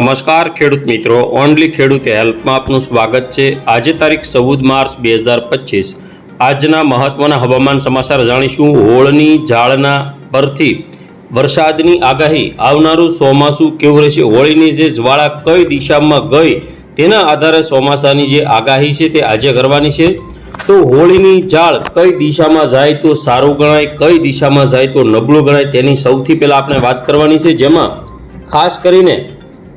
નમસ્કાર ખેડૂત મિત્રો, ઓનલી ખેડૂત હેલ્પમાં આપનું સ્વાગત છે. આજે તારીખ ચૌદ માર્ચ બે હજાર પચીસ. આજના મહત્વના હવામાન સમાચાર જાણીશું. હોળની ઝાડના પરથી વરસાદની આગાહી. આવનારું ચોમાસું કેવું રહેશે? હોળીની જે જ્વાળા કઈ દિશામાં ગઈ તેના આધારે ચોમાસાની જે આગાહી છે તે આજે કરવાની છે. તો હોળીની ઝાળ કઈ દિશામાં જાય તો સારું ગણાય, કઈ દિશામાં જાય તો નબળું ગણાય તેની સૌથી પહેલાં આપણે વાત કરવાની છે. જેમાં ખાસ કરીને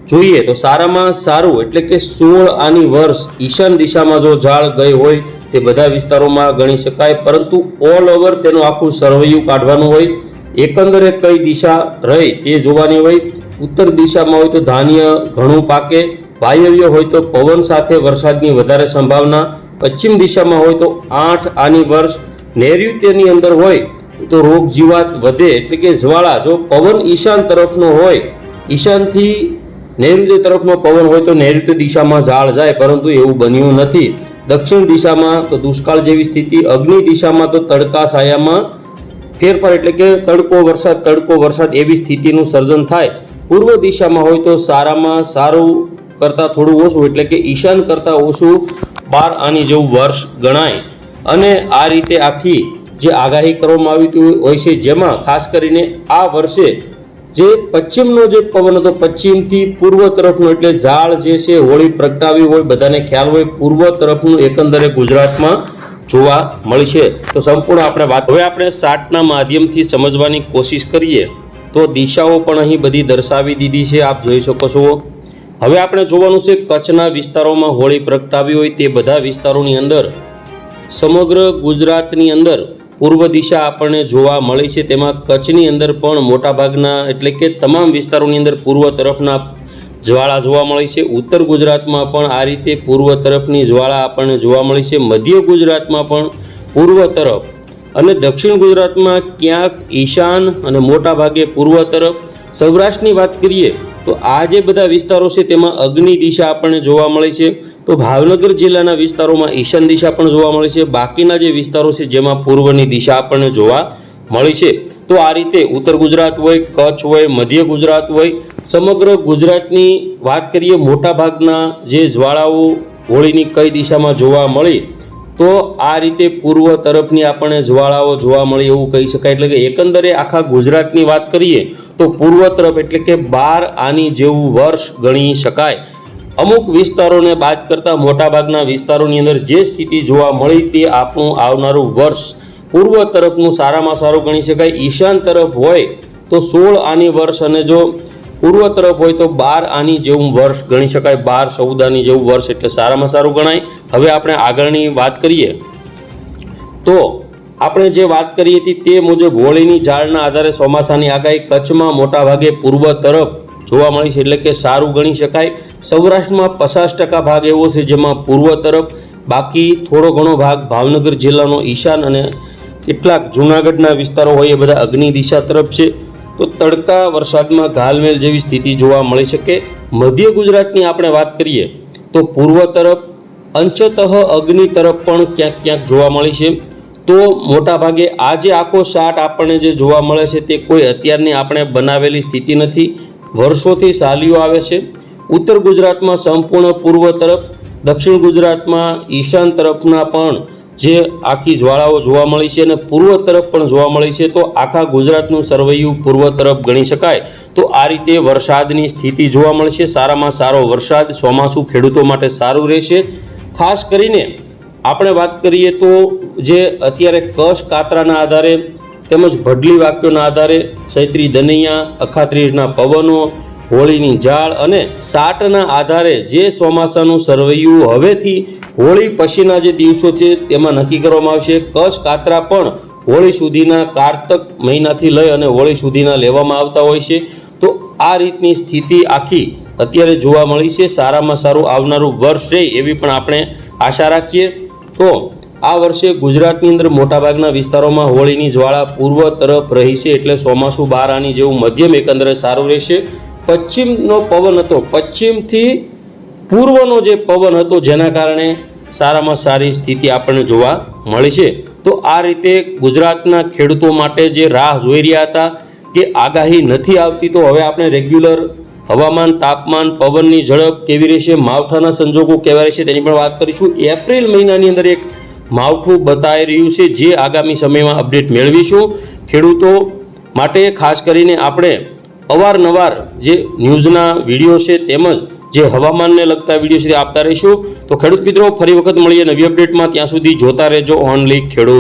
જોઈએ તો સારામાં સારું એટલે કે સોળ આની વર્ષ ઈશાન દિશામાં જો ઝાડ ગઈ હોય તે બધા વિસ્તારોમાં ગણી શકાય, પરંતુ ઓલ ઓવર તેનું આખું સરવૈયું કાઢવાનું હોય, એકંદરે કઈ દિશા રહે તે જોવાની હોય, ઉત્તર દિશામાં હોય તો ધાન્ય ઘણું પાકે, વાયવ્ય હોય તો પવન સાથે વરસાદની વધારે સંભાવના, પશ્ચિમ દિશામાં હોય તો આઠ આની વર્ષ નૈઋત્યની અંદર હોય તો રોગ જીવાત વધે એટલે કે જ્વાળા, જો પવન ઈશાન તરફનો હોય, ઈશાનથી નૈઋત્ય તરફનો પવન હોય તો નૈઋત્ય દિશામાં ઝાડ જાય, પરંતુ એવું બન્યું નથી. દક્ષિણ દિશામાં તો દુષ્કાળ જેવી સ્થિતિ, અગ્નિ દિશામાં તો તડકા સાયામાં ફેરફાર એટલે કે તડકો વરસાદ તડકો વરસાદ એવી સ્થિતિનું સર્જન થાય. પૂર્વ દિશામાં હોય તો સારામાં સારું કરતાં થોડું ઓછું એટલે કે ઈશાન કરતાં ઓછું બાર આની જેવું વર્ષ ગણાય. અને આ રીતે આખી જે આગાહી કરવામાં આવી હતી હોય છે જેમાં ખાસ કરીને આ વર્ષે જે પશ્ચિમનો જે પવન હતો, પશ્ચિમથી પૂર્વ તરફનો, એટલે ઝાડ જે છે, હોળી પ્રગટાવી હોય, બધાને ખ્યાલ હોય, પૂર્વ તરફનું એકંદરે ગુજરાતમાં જોવા મળશે તો સંપૂર્ણ આપણે વાત હવે આપણે સાટના માધ્યમથી સમજવાની કોશિશ કરીએ, તો દિશાઓ પણ અહીં બધી દર્શાવી દીધી છે, આપ જોઈ શકો છો. હવે આપણે જોવાનું છે કચ્છના વિસ્તારોમાં હોળી પ્રગટાવી હોય, તે બધા વિસ્તારોની અંદર, સમગ્ર ગુજરાતની અંદર પૂર્વ દિશા આપણને જોવા મળી છે. તેમાં કચ્છની અંદર પણ મોટાભાગના એટલે કે તમામ વિસ્તારોની અંદર પૂર્વ તરફના જ્વાળા જોવા મળી છે. ઉત્તર ગુજરાતમાં પણ આ રીતે પૂર્વ તરફની જ્વાળા આપણને જોવા મળી છે. મધ્ય ગુજરાતમાં પણ પૂર્વ તરફ અને દક્ષિણ ગુજરાતમાં ક્યાંક ઈશાન અને મોટાભાગે પૂર્વ તરફ સૌરાષ્ટ્રની વાત કરીએ તો આ જે બધા વિસ્તારો છે તેમાં અગ્નિ દિશા આપણને જોવા મળે છે. તો ભાવનગર જિલ્લાના વિસ્તારોમાં ઈશાન દિશા પણ જોવા મળે છે. બાકીના જે વિસ્તારો છે જેમાં પૂર્વની દિશા આપણને જોવા મળી છે. તો આ રીતે ઉત્તર ગુજરાત હોય, કચ્છ હોય, મધ્ય ગુજરાત હોય, સમગ્ર ગુજરાતની વાત કરીએ, મોટાભાગના જે જ્વાળાઓ હોળીની કઈ દિશામાં જોવા મળી તો આ રીતે પૂર્વ તરફની આપણને જ્વાળાઓ જોવા મળી એવું કહી શકાય. એટલે કે એકંદરે આખા ગુજરાતની વાત કરીએ તો પૂર્વ તરફ એટલે કે બાર આની જેવું વર્ષ ગણી શકાય. અમુક વિસ્તારોને બાદ કરતાં મોટાભાગના વિસ્તારોની અંદર જે સ્થિતિ જોવા મળી તે આપણું આવનારું વર્ષ પૂર્વ તરફનું સારામાં સારું ગણી શકાય. ઈશાન તરફ હોય તો સોળ આની વર્ષ અને જો પૂર્વ તરફ હોય તો બાર આની જેવું વર્ષ ગણી શકાય, બાર ચૌદ આની જેવું વર્ષ એટલે સારામાં સારું ગણાય. હવે આપણે આગળની વાત કરીએ. તો આપણે જે વાત કરી હતી તે મુજબ હોળીની ઝાડના આધારે ચોમાસાની આગાહી કચ્છમાં મોટાભાગે પૂર્વ તરફ જોવા મળી છે એટલે કે સારું ગણી શકાય. સૌરાષ્ટ્રમાં પચાસ ટકા ભાગ એવો છે જેમાં પૂર્વ તરફ, બાકી થોડો ઘણો ભાગ ભાવનગર જિલ્લાનો ઈશાન અને કેટલાક જૂનાગઢના વિસ્તારો હોય એ બધા અગ્નિ દિશા તરફ છે. તો તડકા, વરસાદમાં ઘાલમેલ જેવી સ્થિતિ જોવા મળી શકે. મધ્ય ગુજરાતની આપણે વાત કરીએ તો પૂર્વ તરફ અંશતઃ અગ્નિ તરફ પણ ક્યાંક ક્યાંક જોવા મળી છે. તો મોટાભાગે આ જે આખો શાટ આપણને જે જોવા મળે છે તે કોઈ અત્યારની આપણે બનાવેલી સ્થિતિ નથી. વર્ષોથી સાલીઓ આવે છે. ઉત્તર ગુજરાતમાં સંપૂર્ણ પૂર્વ તરફ, દક્ષિણ ગુજરાતમાં ઈશાન તરફના પણ જે આખી જ્વાળાઓ જોવા મળી છે અને પૂર્વ તરફ પણ જોવા મળી છે, તો આખા ગુજરાતનું સરવૈયું પૂર્વ તરફ ગણી શકાય. તો આ રીતે વરસાદની સ્થિતિ જોવા મળશે. સારામાં સારો વરસાદ, ચોમાસું ખેડૂતો માટે સારું રહેશે. ખાસ કરીને આપણે વાત કરીએ તો જે અત્યારે કશ કાતરાના આધારે તેમજ ભડલી વાક્યોના આધારે સૈત્રી દનૈયા, અખાત્રીજના પવનો હોળીની જાળ અને સાટના આધારે જે ચોમાસાનું સરવૈયું હવેથી હોળી પછીના જે દિવસો છે તેમાં નક્કી કરવામાં આવશે. કચ્છ કાતરા પણ હોળી સુધીના કારતક મહિનાથી લઈ અને હોળી સુધીના લેવામાં આવતા હોય છે. તો આ રીતની સ્થિતિ આખી અત્યારે જોવા મળી છે. સારામાં સારું આવનારું વર્ષ રહે એવી પણ આપણે આશા રાખીએ. તો આ વર્ષે ગુજરાતની અંદર મોટાભાગના વિસ્તારોમાં હોળીની જ્વાળા પૂર્વ તરફ રહી છે એટલે ચોમાસું બાર આની જેવું મધ્યમ એકંદરે સારું રહેશે. પશ્ચિમનો પવન હતો. પશ્ચિમથી પૂર્વનો જે પવન હતો જેના કારણે સારામાં સારી સ્થિતિ આપણને જોવા મળી છે. તો આ રીતે ગુજરાતના ખેડૂતો માટે જે રાહ જોઈ રહ્યા હતા કે આગાહી નથી આવતી, તો હવે આપણે રેગ્યુલર હવામાન, તાપમાન, પવનની ઝડપ કેવી રહેશે, માવઠાના સંજોગો કેવા રહેશે તેની પણ વાત કરીશું. એપ્રિલ મહિનાની અંદર એક માવઠું બતાવી રહ્યું છે, જે આગામી સમયમાં અપડેટ મેળવીશું. ખેડૂતો માટે ખાસ કરીને આપણે અવારનવાર જે ન્યૂઝના વીડિયો છે તેમજ જે હવામાનને લગતા વીડિયો છે આપતા રહીશું. તો ખેડૂત મિત્રો, ફરી વખત મળીએ નવી અપડેટમાં. ત્યાં સુધી જોતા રહેજો. ઓનલી ખેડૂત.